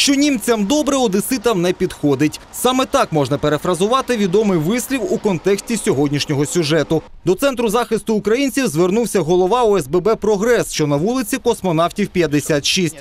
Що німцям добре, одеситам не підходить. Саме так можна перефразувати відомий вислів у контексті сьогоднішнього сюжету. До центру захисту українців звернувся голова ОСББ Прогрес, що на вулиці космонавтів 56.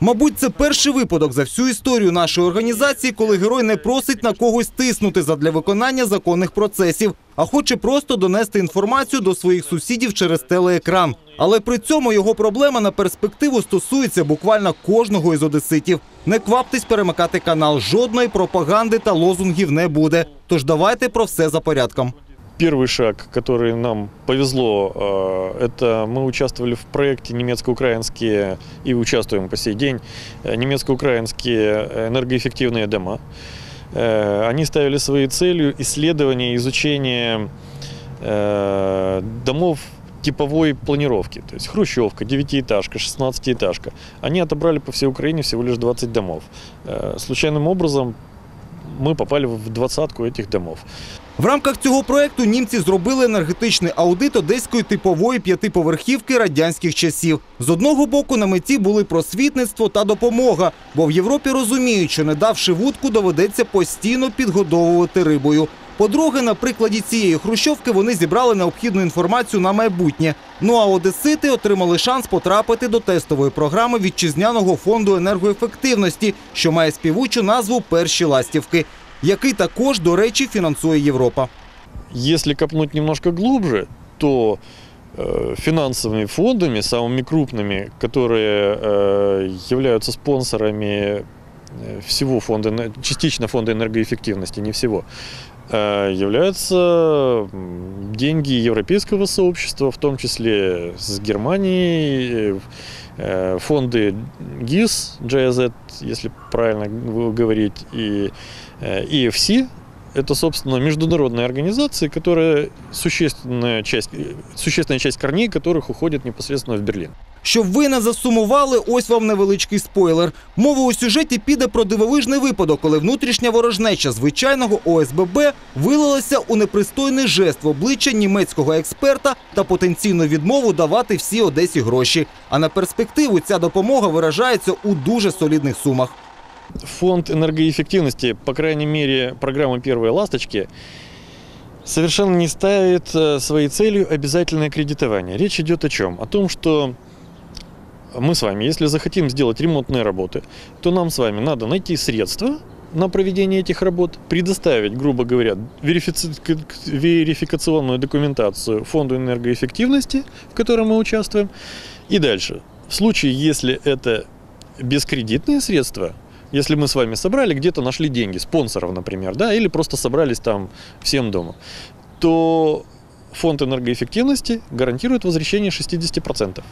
Мабуть, це перший випадок за всю історію нашої організації, коли герой не просить на когось тиснути задля виконання законних процесів, а хоче просто донести інформацію до своїх сусідів через телеекран. Але при цьому його проблема на перспективу стосується буквально кожного із одеситів. Не кваптесь перемикати канал. Жодної пропаганди та лозунгів не буде. Тож давайте про все за порядком. Первый шаг, который нам повезло, э, это мы участвовали в проекте немецко-украинские и участвуем по сей день э, немецко-украинские энергоэффективные дома. Э, Они ставили своей целью исследование, изучение э, домов типовой планировки, то есть хрущевка, девятиэтажка, шестнадцатиэтажка. Они отобрали по всей Украине всего лишь 20 домов. Случайным образом мы попали в двадцатку этих домов. В рамках цього проекту німці зробили енергетичний аудит одеської типової п'ятиповерхівки радянських часів. З одного боку на меті були просвітництво та допомога, бо в Європі розуміють, що не давши вудку, доведеться постійно підгодовувати рибою. По-друге, на прикладі цієї хрущовки вони зібрали необхідну інформацію на майбутнє. Ну а одесити отримали шанс потрапити до тестової програми вітчизняного фонду енергоефективності, що має співучу назву Перші ластівки, який також, до речі, фінансує Європа. Если копнуть немножко глубже, то э, финансовыми фондами, самыми крупными, которые э, являются спонсорами э, всего фонда, частично фонда энергоэффективности, не всего, э, являются деньги европейского сообщества, в том числе с Германии, э, фонды ГИС, GIZ, если правильно говорить, и э, EFC, это, собственно, международные организации, которые существенная часть, э, существенная часть корней которых уходит непосредственно в Берлин. Щоб ви не засумували, ось вам невеличкий спойлер. Мова у сюжеті піде про дивовижний випадок, коли внутрішня ворожнеча звичайного ОСББ вилилася у непристойний жест в обличчя німецького експерта та потенційну відмову давати всі Одесі гроші. А на перспективу ця допомога виражається у дуже солідних сумах. Фонд энергоэффективности, по крайней мере, программа «Первые ласточки», совершенно не ставит э, своей целью обязательное кредитование. Речь идет о чем? О том, что мы с вами, если захотим сделать ремонтные работы, то нам с вами надо найти средства на проведение этих работ, предоставить, грубо говоря, верификационную документацию Фонду энергоэффективности, в котором мы участвуем. И дальше. В случае, если это бескредитные средства, если мы с вами собрали, где-то нашли деньги, спонсоров, например, да, или просто собрались там всем дома, то фонд энергоэффективности гарантирует возвращение 60%.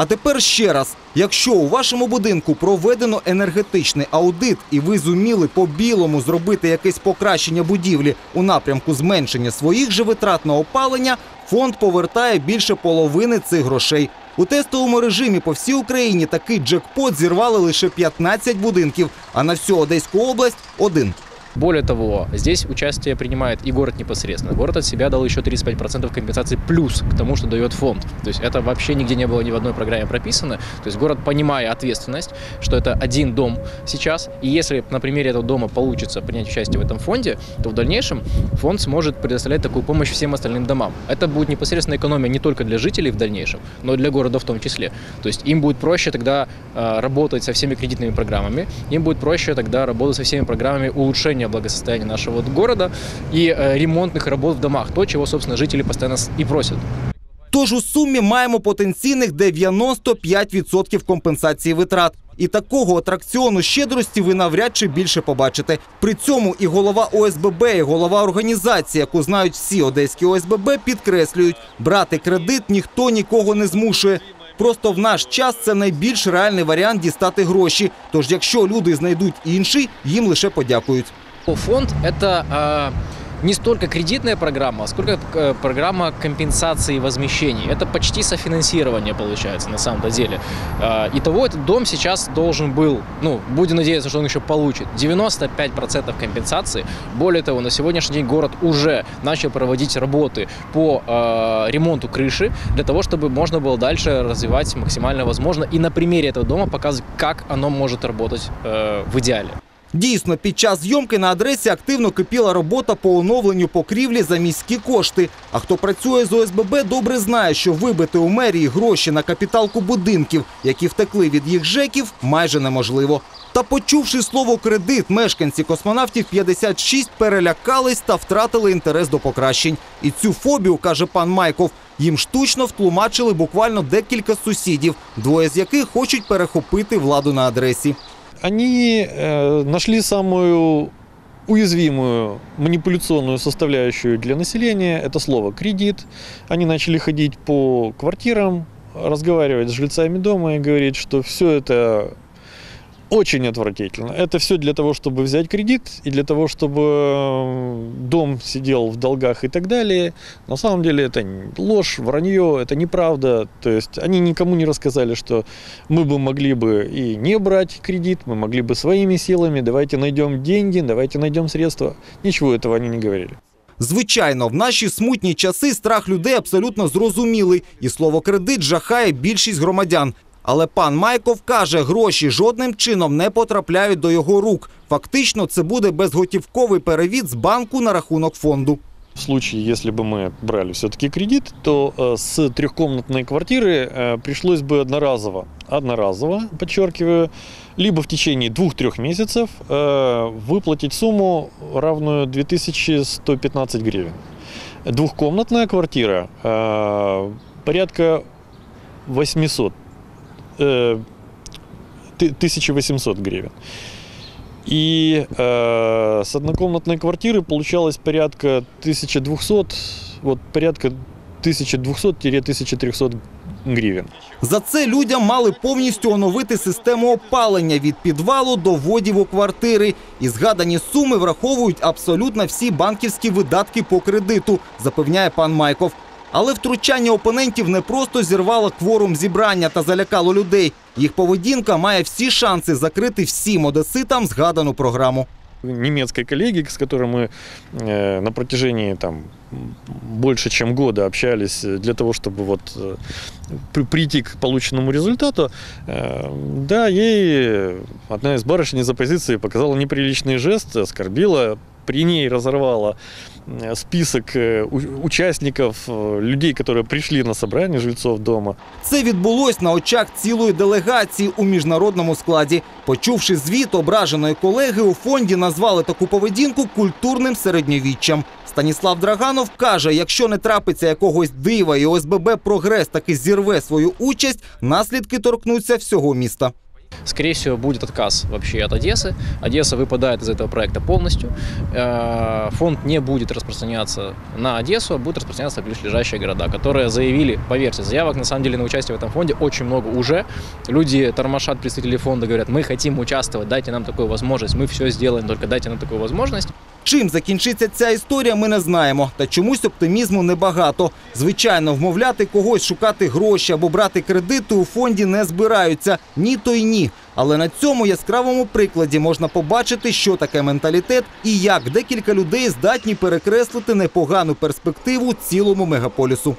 А тепер ще раз: якщо у вашому будинку проведено енергетичний аудит, і ви зуміли по-білому зробити якесь покращення будівлі у напрямку зменшення своїх же витрат на опалення, фонд повертає більше половини цих грошей. У тестовому режимі по всій Україні такий джекпот зірвали лише 15 будинків, а на всю Одеську область один. Более того, здесь участие принимает и город непосредственно. Город от себя дал еще 35% компенсации плюс к тому, что дает фонд. То есть это вообще нигде не было ни в одной программе прописано. То есть город, понимая ответственность, что это один дом сейчас, и если на примере этого дома получится принять участие в этом фонде, то в дальнейшем фонд сможет предоставлять такую помощь всем остальным домам. Это будет непосредственно экономия не только для жителей в дальнейшем, но и для города в том числе. То есть им будет проще тогда э, работать со всеми кредитными программами, им будет проще тогда работать со всеми программами улучшения благосостояния нашего города и э, ремонтных работ в домах. То, чего, собственно, жители постоянно и просят. Тож у сумі маємо потенційних 95% компенсації витрат. І такого атракціону щедрості ви навряд чи більше побачите. При цьому і голова ОСББ, і голова організації, яку знають всі одеські ОСББ, підкреслюють, брати кредит ніхто нікого не змушує. Просто в наш час це найбільш реальний варіант дістати гроші. Тож, якщо люди знайдуть інший, їм лише подякують. Фонд – это э, не столько кредитная программа, сколько э, программа компенсации возмещений. Это почти софинансирование получается на самом-то деле. Э, Итого этот дом сейчас должен был, ну, будем надеяться, что он еще получит, 95% компенсации. Более того, на сегодняшний день город уже начал проводить работы по э, ремонту крыши для того, чтобы можно было дальше развивать максимально возможно и на примере этого дома показывать, как оно может работать э, в идеале. Дійсно, під час зйомки на адресі активно кипіла робота по оновленню покрівлі за міські кошти. А хто працює з ОСББ, добре знає, що вибити у мерії гроші на капіталку будинків, які втекли від їх жеків, майже неможливо. Та почувши слово кредит, мешканці космонавтів 56 перелякались та втратили інтерес до покращень. І цю фобію, каже пан Майков, їм штучно втлумачили буквально декілька сусідів, двоє з яких хочуть перехопити владу на адресі. Они э, нашли самую уязвимую манипуляционную составляющую для населения – это слово «кредит». Они начали ходить по квартирам, разговаривать с жильцами дома и говорить, что все это очень отвратительно. Это все для того, чтобы взять кредит и для того, чтобы э, дом сидел в долгах и так далее. На самом деле это ложь, вранье, это неправда. То есть они никому не рассказали, что мы бы могли бы и не брать кредит, мы могли бы своими силами, давайте найдем деньги, давайте найдем средства. Ничего этого они не говорили. Звичайно, в наші смутні часи страх людей абсолютно зрозумілий, і слово кредит жахає більшість громадян. Але пан Майков каже, гроші жодним чином не потрапляють до його рук. Фактично, це буде безготівковий перевід з банку на рахунок фонду. В случае, если бы мы брали все-таки кредит, то э, с трехкомнатной квартиры э, пришлось бы одноразово, одноразово, подчеркиваю, либо в течение двух-трех месяцев э, выплатить сумму, равную 2115 гривен. Двухкомнатная квартира э, порядка 800, э, ты- 1800 гривен. И э, с однокомнатной квартиры получалось порядка 1200, вот порядка 1200-1300 гривен. За це людям мали повністю оновити систему опалення від підвалу до вводів у квартири. І згадані суми враховують абсолютно всі банківські видатки по кредиту, запевняє пан Майков. Але втручання опонентів не просто зірвало кворум зібрання та залякало людей. Їх поведінка має всі шанси закрити всім одеситам згадану програму. Немецкой коллеги, с которой мы э, на протяжении там м, больше чем года общались э, для того, чтобы вот э, при- прийти к полученному результату, э, да, ей одна из барышень из оппозиции показала неприличный жест, оскорбила, при ней разорвала э, список э, у- участников, э, людей, которые пришли на собрание жильцов дома. Це відбулось на очах цілої делегації у міжнародному складі. Почувши звіт ображеної колеги, у фонді назвали таку поведінку культурним середньовіччям. Станіслав Драганов каже, якщо не трапиться якогось дива і ОСББ прогрес таки зірве свою участь, наслідки торкнуться всього міста. Скорее всего, будет отказ вообще от Одессы. Одесса выпадает из этого проекта полностью. Э, Фонд не будет распространяться на Одессу, а будет распространяться на ближайшие города, которые заявили, поверьте, заявок на самом деле на участие в этом фонде очень много уже. Люди тормошат представители фонда, говорят, мы хотим участвовать, дайте нам такую возможность, мы все сделаем, только дайте нам такую возможность. Чим закінчиться ця історія, ми не знаємо. Та чомусь оптимізму небагато. Звичайно, вмовляти когось шукати гроші або брати кредити у фонді не збираються. Ні, то й ні. Але на цьому яскравому прикладі можна побачити, що таке менталітет і як декілька людей здатні перекреслити непогану перспективу цілому мегаполісу.